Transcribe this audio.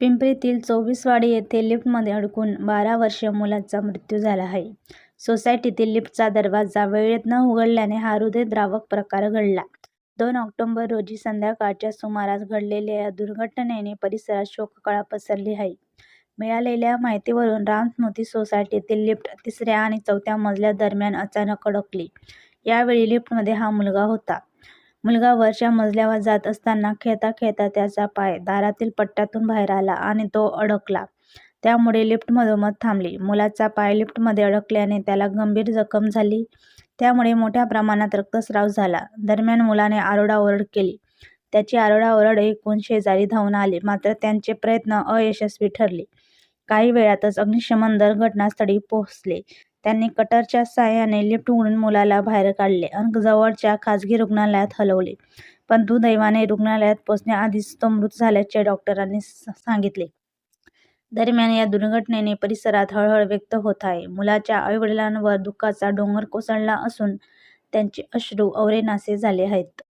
पिंपरीतील चोवीसवाडी येथे लिफ्टमध्ये अडकून बारा वर्षीय मुलाचा मृत्यू झाला आहे. सोसायटीतील लिफ्टचा दरवाजा वेळेत न उघडल्याने हा हृदयद्रावक प्रकार घडला. दोन ऑक्टोबर रोजी संध्याकाळच्या सुमारास घडलेल्या या दुर्घटनेने परिसरात शोककळा पसरली आहे. मिळालेल्या माहितीवरून रामस्मृती सोसायटीतील लिफ्ट तिसऱ्या आणि चौथ्या मजल्या दरम्यान अचानक अडकली. यावेळी लिफ्टमध्ये हा मुलगा होता. मुलगा वरच्या मजल्यावर जात असताना खेळता खेळता त्याचा पाय दारातील पट्ट्यातून बाहेर आला आणि तो अडकला. त्यामुळे लिफ्ट मधोमध थांबली. मुलाचा पाय लिफ्टमध्ये अडकल्याने त्याला गंभीर जखम झाली. त्यामुळे मोठ्या प्रमाणात रक्तस्राव झाला. दरम्यान मुलाने आरोडाओरड केली. त्याची आरडाओरड ऐकून शेजारी धावून आले मात्र त्यांचे प्रयत्न अयशस्वी ठरले. काही वेळातच अग्निशमन दल घटनास्थळी पोहोचले. त्यांनी कटरच्या साहाय्याने लिफ्ट उघडून मुलाला बाहेर काढले अन जवळच्या खाजगी रुग्णालयात हलवले. पण दुर्दैवाने रुग्णालयात पोहोचण्याआधीच तो मृत झाल्याचे डॉक्टरांनी सांगितले. दरम्यान या दुर्घटनेने परिसरात हळहळ व्यक्त होत आहे. मुलाच्या आईवडिलांवर दुःखाचा डोंगर कोसळला असून त्यांचे अश्रू अवरेनासे झाले आहेत.